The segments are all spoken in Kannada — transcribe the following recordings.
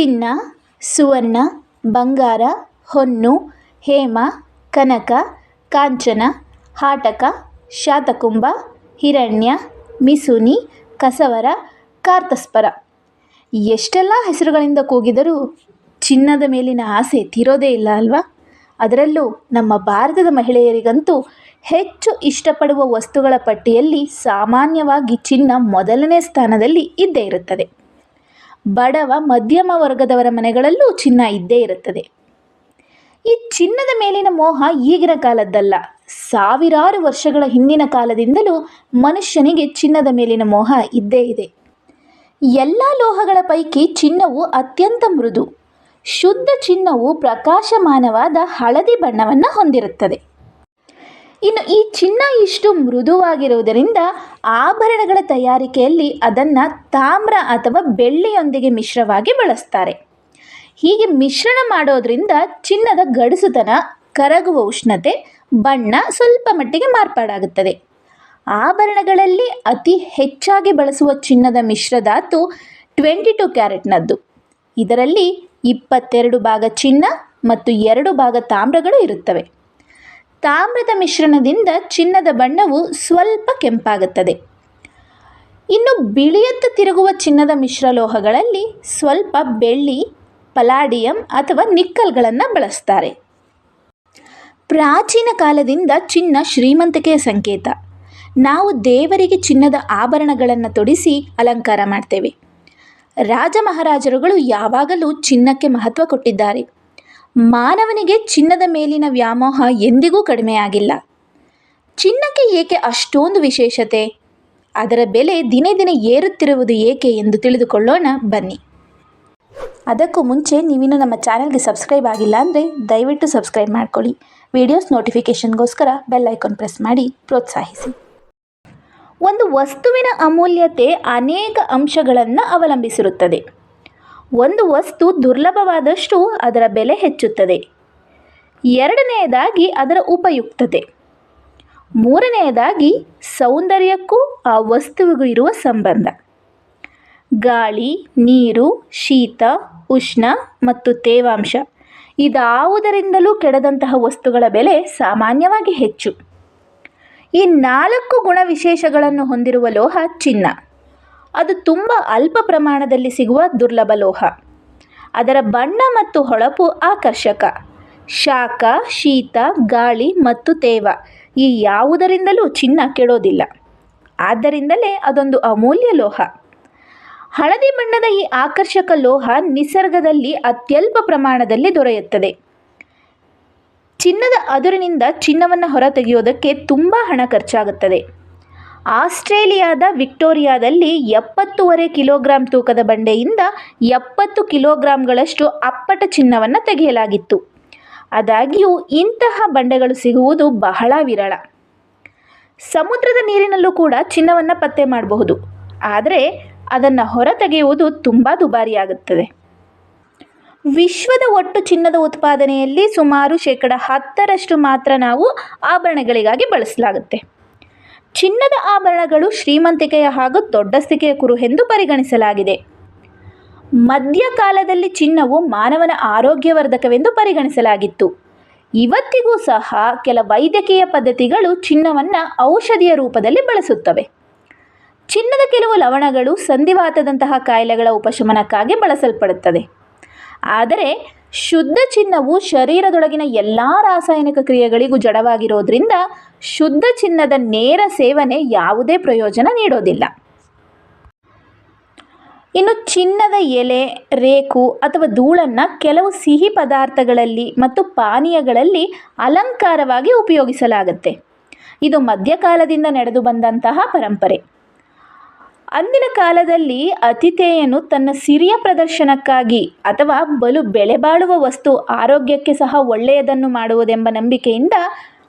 ಚಿನ್ನ, ಸುವರ್ಣ, ಬಂಗಾರ, ಹೊನ್ನು, ಹೇಮ, ಕನಕ, ಕಾಂಚನ, ಹಾಟಕ, ಶಾತಕುಂಭ, ಹಿರಣ್ಯ, ಮಿಸುನಿ, ಕಸವರ, ಕಾರ್ತಸ್ಪರ. ಎಷ್ಟೆಲ್ಲ ಹೆಸರುಗಳಿಂದ ಕೂಗಿದರೂ ಚಿನ್ನದ ಮೇಲಿನ ಆಸೆ ತೀರೋದೇ ಇಲ್ಲ ಅಲ್ವಾ? ಅದರಲ್ಲೂ ನಮ್ಮ ಭಾರತದ ಮಹಿಳೆಯರಿಗಂತೂ ಹೆಚ್ಚು ಇಷ್ಟಪಡುವ ವಸ್ತುಗಳ ಪಟ್ಟಿಯಲ್ಲಿ ಸಾಮಾನ್ಯವಾಗಿ ಚಿನ್ನ ಮೊದಲನೇ ಸ್ಥಾನದಲ್ಲಿ ಇದ್ದೇ ಇರುತ್ತದೆ. ಬಡವ ಮಧ್ಯಮ ವರ್ಗದವರ ಮನೆಗಳಲ್ಲೂ ಚಿನ್ನ ಇದ್ದೇ ಇರುತ್ತದೆ. ಈ ಚಿನ್ನದ ಮೇಲಿನ ಮೋಹ ಈಗಿನ ಕಾಲದ್ದಲ್ಲ. ಸಾವಿರಾರು ವರ್ಷಗಳ ಹಿಂದಿನ ಕಾಲದಿಂದಲೂ ಮನುಷ್ಯನಿಗೆ ಚಿನ್ನದ ಮೇಲಿನ ಮೋಹ ಇದ್ದೇ ಇದೆ. ಎಲ್ಲ ಲೋಹಗಳ ಪೈಕಿ ಚಿನ್ನವು ಅತ್ಯಂತ ಮೃದು. ಶುದ್ಧ ಚಿನ್ನವು ಪ್ರಕಾಶಮಾನವಾದ ಹಳದಿ ಬಣ್ಣವನ್ನು ಹೊಂದಿರುತ್ತದೆ. ಇನ್ನು ಈ ಚಿನ್ನ ಇಷ್ಟು ಮೃದುವಾಗಿರುವುದರಿಂದ ಆಭರಣಗಳ ತಯಾರಿಕೆಯಲ್ಲಿ ಅದನ್ನು ತಾಮ್ರ ಅಥವಾ ಬೆಳ್ಳಿಯೊಂದಿಗೆ ಮಿಶ್ರವಾಗಿ ಬಳಸ್ತಾರೆ. ಹೀಗೆ ಮಿಶ್ರಣ ಮಾಡೋದ್ರಿಂದ ಚಿನ್ನದ ಗಡಸುತನ, ಕರಗುವ ಉಷ್ಣತೆ, ಬಣ್ಣ ಸ್ವಲ್ಪ ಮಟ್ಟಿಗೆ ಮಾರ್ಪಾಡಾಗುತ್ತದೆ. ಆಭರಣಗಳಲ್ಲಿ ಅತಿ ಹೆಚ್ಚಾಗಿ ಬಳಸುವ ಚಿನ್ನದ ಮಿಶ್ರಧಾತು ಟ್ವೆಂಟಿ ಟು ಕ್ಯಾರೆಟ್ನದ್ದು. ಇದರಲ್ಲಿ ಇಪ್ಪತ್ತೆರಡು ಭಾಗ ಚಿನ್ನ ಮತ್ತು ಎರಡು ಭಾಗ ತಾಮ್ರಗಳು ಇರುತ್ತವೆ. ತಾಮ್ರದ ಮಿಶ್ರಣದಿಂದ ಚಿನ್ನದ ಬಣ್ಣವು ಸ್ವಲ್ಪ ಕೆಂಪಾಗುತ್ತದೆ. ಇನ್ನು ಬಿಳಿಯತ್ತ ತಿರುಗುವ ಚಿನ್ನದ ಮಿಶ್ರಲೋಹಗಳಲ್ಲಿ ಸ್ವಲ್ಪ ಬೆಳ್ಳಿ, ಪಲಾಡಿಯಂ ಅಥವಾ ನಿಕ್ಕಲ್ಗಳನ್ನು ಬಳಸ್ತಾರೆ. ಪ್ರಾಚೀನ ಕಾಲದಿಂದ ಚಿನ್ನ ಶ್ರೀಮಂತಿಕೆಯ ಸಂಕೇತ. ನಾವು ದೇವರಿಗೆ ಚಿನ್ನದ ಆಭರಣಗಳನ್ನು ತೊಡಿಸಿ ಅಲಂಕಾರ ಮಾಡ್ತೇವೆ. ರಾಜ ಮಹಾರಾಜರುಗಳು ಯಾವಾಗಲೂ ಚಿನ್ನಕ್ಕೆ ಮಹತ್ವ ಕೊಟ್ಟಿದ್ದಾರೆ. ಮಾನವನಿಗೆ ಚಿನ್ನದ ಮೇಲಿನ ವ್ಯಾಮೋಹ ಎಂದಿಗೂ ಕಡಿಮೆಯಾಗಿಲ್ಲ. ಚಿನ್ನಕ್ಕೆ ಏಕೆ ಅಷ್ಟೊಂದು ವಿಶೇಷತೆ? ಅದರ ಬೆಲೆ ದಿನೇ ದಿನೇ ಏರುತ್ತಿರುವುದು ಏಕೆ ಎಂದು ತಿಳಿದುಕೊಳ್ಳೋಣ, ಬನ್ನಿ. ಅದಕ್ಕೂ ಮುಂಚೆ ನೀವಿನ್ನು ನಮ್ಮ ಚಾನಲ್ಗೆ ಸಬ್ಸ್ಕ್ರೈಬ್ ಆಗಿಲ್ಲ ಅಂದರೆ ದಯವಿಟ್ಟು ಸಬ್ಸ್ಕ್ರೈಬ್ ಮಾಡ್ಕೊಳ್ಳಿ. ವಿಡಿಯೋಸ್ ನೋಟಿಫಿಕೇಷನ್ಗೋಸ್ಕರ ಬೆಲ್ ಐಕಾನ್ ಪ್ರೆಸ್ ಮಾಡಿ ಪ್ರೋತ್ಸಾಹಿಸಿ. ಒಂದು ವಸ್ತುವಿನ ಅಮೂಲ್ಯತೆ ಅನೇಕ ಅಂಶಗಳನ್ನು ಅವಲಂಬಿಸಿರುತ್ತದೆ. ಒಂದು ವಸ್ತು ದುರ್ಲಭವಾದಷ್ಟು ಅದರ ಬೆಲೆ ಹೆಚ್ಚುತ್ತದೆ. ಎರಡನೆಯದಾಗಿ ಅದರ ಉಪಯುಕ್ತತೆ. ಮೂರನೆಯದಾಗಿ ಸೌಂದರ್ಯಕ್ಕೂ ಆ ವಸ್ತುವಿಗೂ ಇರುವ ಸಂಬಂಧ. ಗಾಳಿ, ನೀರು, ಶೀತ, ಉಷ್ಣ ಮತ್ತು ತೇವಾಂಶ ಇದಾವುದರಿಂದಲೂ ಕೆಡದಂತಹ ವಸ್ತುಗಳ ಬೆಲೆ ಸಾಮಾನ್ಯವಾಗಿ ಹೆಚ್ಚು. ಈ ನಾಲ್ಕು ಗುಣವಿಶೇಷಗಳನ್ನು ಹೊಂದಿರುವ ಲೋಹ ಚಿನ್ನ. ಅದು ತುಂಬ ಅಲ್ಪ ಪ್ರಮಾಣದಲ್ಲಿ ಸಿಗುವ ದುರ್ಲಭ ಲೋಹ. ಅದರ ಬಣ್ಣ ಮತ್ತು ಹೊಳಪು ಆಕರ್ಷಕ. ಶಾಖ, ಶೀತ, ಗಾಳಿ ಮತ್ತು ತೇವ ಈ ಯಾವುದರಿಂದಲೂ ಚಿನ್ನ ಕೆಡೋದಿಲ್ಲ. ಆದ್ದರಿಂದಲೇ ಅದೊಂದು ಅಮೂಲ್ಯ ಲೋಹ. ಹಳದಿ ಬಣ್ಣದ ಈ ಆಕರ್ಷಕ ಲೋಹ ನಿಸರ್ಗದಲ್ಲಿ ಅತ್ಯಲ್ಪ ಪ್ರಮಾಣದಲ್ಲಿ ದೊರೆಯುತ್ತದೆ. ಚಿನ್ನದ ಅದುರಿನಿಂದ ಚಿನ್ನವನ್ನು ಹೊರತೆಗೆಯೋದಕ್ಕೆ ತುಂಬ ಹಣ ಖರ್ಚಾಗುತ್ತದೆ. ಆಸ್ಟ್ರೇಲಿಯಾದ ವಿಕ್ಟೋರಿಯಾದಲ್ಲಿ ಎಪ್ಪತ್ತೂವರೆ ಕಿಲೋಗ್ರಾಂ ತೂಕದ ಬಂಡೆಯಿಂದ ಎಪ್ಪತ್ತು ಕಿಲೋಗ್ರಾಂಗಳಷ್ಟು ಅಪ್ಪಟ ಚಿನ್ನವನ್ನು ತೆಗೆಯಲಾಗಿತ್ತು. ಆದಾಗ್ಯೂ ಇಂತಹ ಬಂಡೆಗಳು ಸಿಗುವುದು ಬಹಳ ವಿರಳ. ಸಮುದ್ರದ ನೀರಿನಲ್ಲೂ ಕೂಡ ಚಿನ್ನವನ್ನು ಪತ್ತೆ ಮಾಡಬಹುದು. ಆದರೆ ಅದನ್ನು ಹೊರತೆಗೆಯುವುದು ತುಂಬ ದುಬಾರಿಯಾಗುತ್ತದೆ. ವಿಶ್ವದ ಒಟ್ಟು ಚಿನ್ನದ ಉತ್ಪಾದನೆಯಲ್ಲಿ ಸುಮಾರು ಶೇಕಡ ಹತ್ತರಷ್ಟು ಮಾತ್ರ ನಾವು ಆಭರಣಗಳಿಗಾಗಿ ಬಳಸಲಾಗುತ್ತೆ. ಚಿನ್ನದ ಆಭರಣಗಳು ಶ್ರೀಮಂತಿಕೆಯ ಹಾಗೂ ದೊಡ್ಡಸ್ತಿಕೆಯ ಎಂದು ಪರಿಗಣಿಸಲಾಗಿದೆ. ಮಧ್ಯಕಾಲದಲ್ಲಿ ಚಿನ್ನವು ಮಾನವನ ಆರೋಗ್ಯವರ್ಧಕವೆಂದು ಪರಿಗಣಿಸಲಾಗಿತ್ತು. ಇವತ್ತಿಗೂ ಸಹ ಕೆಲ ವೈದ್ಯಕೀಯ ಪದ್ಧತಿಗಳು ಚಿನ್ನವನ್ನು ಔಷಧಿಯ ರೂಪದಲ್ಲಿ ಬಳಸುತ್ತವೆ. ಚಿನ್ನದ ಕೆಲವು ಲವಣಗಳು ಸಂಧಿವಾತದಂತಹ ಕಾಯಿಲೆಗಳ ಉಪಶಮನಕ್ಕಾಗಿ ಬಳಸಲ್ಪಡುತ್ತದೆ ಆದರೆ ಶುದ್ಧ ಚಿನ್ನವು ಶರೀರದೊಳಗಿನ ಎಲ್ಲ ರಾಸಾಯನಿಕ ಕ್ರಿಯೆಗಳಿಗೂ ಜಡವಾಗಿರೋದ್ರಿಂದ ಶುದ್ಧ ಚಿನ್ನದ ನೇರ ಸೇವನೆ ಯಾವುದೇ ಪ್ರಯೋಜನ ನೀಡೋದಿಲ್ಲ. ಇನ್ನು ಚಿನ್ನದ ಎಲೆ, ರೇಕು ಅಥವಾ ಧೂಳನ್ನು ಕೆಲವು ಸಿಹಿ ಪದಾರ್ಥಗಳಲ್ಲಿ ಮತ್ತು ಪಾನೀಯಗಳಲ್ಲಿ ಅಲಂಕಾರವಾಗಿ ಉಪಯೋಗಿಸಲಾಗುತ್ತೆ. ಇದು ಮಧ್ಯಕಾಲದಿಂದ ನಡೆದು ಬಂದಂತಹ ಪರಂಪರೆ. ಅಂದಿನ ಕಾಲದಲ್ಲಿ ಅತಿಥೇಯನು ತನ್ನ ಸಿರಿಯ ಪ್ರದರ್ಶನಕ್ಕಾಗಿ ಅಥವಾ ಬಲು ಬೆಲೆಬಾಳುವ ವಸ್ತು ಆರೋಗ್ಯಕ್ಕೆ ಸಹ ಒಳ್ಳೆಯದನ್ನು ಮಾಡುವುದೆಂಬ ನಂಬಿಕೆಯಿಂದ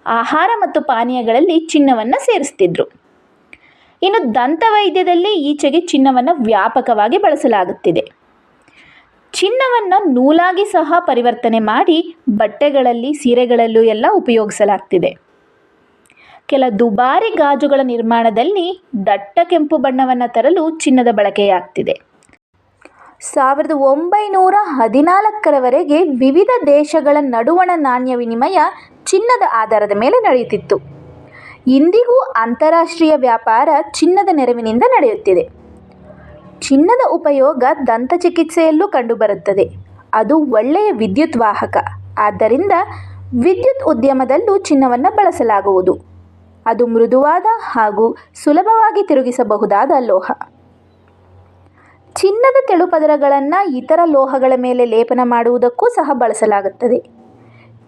ಆಹಾರ ಮತ್ತು ಪಾನೀಯಗಳಲ್ಲಿ ಚಿನ್ನವನ್ನು ಸೇರಿಸ್ತಿದ್ರು. ಇನ್ನು ದಂತವೈದ್ಯದಲ್ಲಿ ಈಚೆಗೆ ಚಿನ್ನವನ್ನು ವ್ಯಾಪಕವಾಗಿ ಬಳಸಲಾಗುತ್ತಿದೆ. ಚಿನ್ನವನ್ನು ನೂಲಾಗಿ ಸಹ ಪರಿವರ್ತನೆ ಮಾಡಿ ಬಟ್ಟೆಗಳಲ್ಲಿ, ಸೀರೆಗಳಲ್ಲೂ ಎಲ್ಲ ಉಪಯೋಗಿಸಲಾಗ್ತಿದೆ. ಕೆಲ ದುಬಾರಿ ಗಾಜುಗಳ ನಿರ್ಮಾಣದಲ್ಲಿ ದಟ್ಟ ಕೆಂಪು ಬಣ್ಣವನ್ನು ತರಲು ಚಿನ್ನದ ಬಳಕೆಯಾಗ್ತಿದೆ. ಸಾವಿರದ ಒಂಬೈನೂರ ಹದಿನಾಲ್ಕರವರೆಗೆ ವಿವಿಧ ದೇಶಗಳ ನಡುವಣ ನಾಣ್ಯ ವಿನಿಮಯ ಚಿನ್ನದ ಆಧಾರದ ಮೇಲೆ ನಡೆಯುತ್ತಿತ್ತು. ಇಂದಿಗೂ ಅಂತಾರಾಷ್ಟ್ರೀಯ ವ್ಯಾಪಾರ ಚಿನ್ನದ ನೆರವಿನಿಂದ ನಡೆಯುತ್ತಿದೆ. ಚಿನ್ನದ ಉಪಯೋಗ ದಂತ ಚಿಕಿತ್ಸೆಯಲ್ಲೂ ಕಂಡುಬರುತ್ತದೆ. ಅದು ಒಳ್ಳೆಯ ವಿದ್ಯುತ್ ವಾಹಕ. ಆದ್ದರಿಂದ ವಿದ್ಯುತ್ ಉದ್ಯಮದಲ್ಲೂ ಚಿನ್ನವನ್ನು ಬಳಸಲಾಗುವುದು. ಅದು ಮೃದುವಾದ ಹಾಗೂ ಸುಲಭವಾಗಿ ತಿರುಗಿಸಬಹುದಾದ ಲೋಹ. ಚಿನ್ನದ ತೆಳುಪದರಗಳನ್ನು ಇತರ ಲೋಹಗಳ ಮೇಲೆ ಲೇಪನ ಮಾಡುವುದಕ್ಕೂ ಸಹ ಬಳಸಲಾಗುತ್ತದೆ.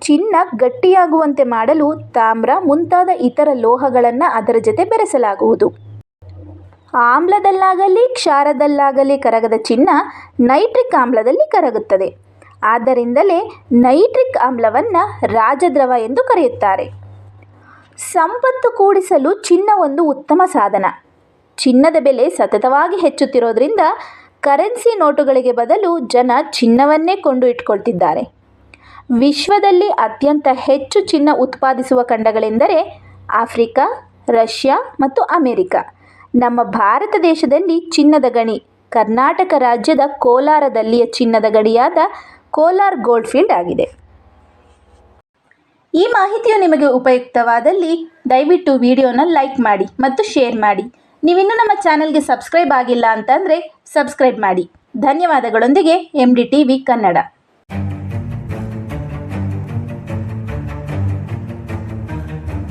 ಚಿನ್ನ ಗಟ್ಟಿಯಾಗುವಂತೆ ಮಾಡಲು ತಾಮ್ರ ಮುಂತಾದ ಇತರ ಲೋಹಗಳನ್ನು ಅದರ ಜೊತೆ ಬೆರೆಸಲಾಗುವುದು. ಆಮ್ಲದಲ್ಲಾಗಲಿ, ಕ್ಷಾರದಲ್ಲಾಗಲಿ ಕರಗದ ಚಿನ್ನ ನೈಟ್ರಿಕ್ ಆಮ್ಲದಲ್ಲಿ ಕರಗುತ್ತದೆ. ಆದ್ದರಿಂದಲೇ ನೈಟ್ರಿಕ್ ಆಮ್ಲವನ್ನು ರಾಜದ್ರವ ಎಂದು ಕರೆಯುತ್ತಾರೆ. ಸಂಪತ್ತು ಕೂಡಿಸಲು ಚಿನ್ನ ಒಂದು ಉತ್ತಮ ಸಾಧನ. ಚಿನ್ನದ ಬೆಲೆ ಸತತವಾಗಿ ಹೆಚ್ಚುತ್ತಿರೋದ್ರಿಂದ ಕರೆನ್ಸಿ ನೋಟುಗಳಿಗೆ ಬದಲು ಜನ ಚಿನ್ನವನ್ನೇ ಕೊಂಡು ಇಟ್ಕೊಳ್ತಿದ್ದಾರೆ. ವಿಶ್ವದಲ್ಲಿ ಅತ್ಯಂತ ಹೆಚ್ಚು ಚಿನ್ನ ಉತ್ಪಾದಿಸುವ ಖಂಡಗಳೆಂದರೆ ಆಫ್ರಿಕಾ, ರಷ್ಯಾ ಮತ್ತು ಅಮೆರಿಕ. ನಮ್ಮ ಭಾರತ ದೇಶದಲ್ಲಿ ಚಿನ್ನದ ಗಣಿ, ಕರ್ನಾಟಕ ರಾಜ್ಯದ ಕೋಲಾರದಲ್ಲಿಯ ಚಿನ್ನದ ಗಡಿಯಾದ ಕೋಲಾರ್ ಗೋಲ್ಡ್ ಫೀಲ್ಡ್ ಆಗಿದೆ. ಈ ಮಾಹಿತಿಯು ನಿಮಗೆ ಉಪಯುಕ್ತವಾದಲ್ಲಿ ದಯವಿಟ್ಟು ವಿಡಿಯೋನ ಲೈಕ್ ಮಾಡಿ ಮತ್ತು ಶೇರ್ ಮಾಡಿ. ನೀವಿನ್ನೂ ನಮ್ಮ ಚಾನೆಲ್ಗೆ ಸಬ್ಸ್ಕ್ರೈಬ್ ಆಗಿಲ್ಲ ಅಂತಂದರೆ ಸಬ್ಸ್ಕ್ರೈಬ್ ಮಾಡಿ. ಧನ್ಯವಾದಗಳೊಂದಿಗೆ M D T V Kannada.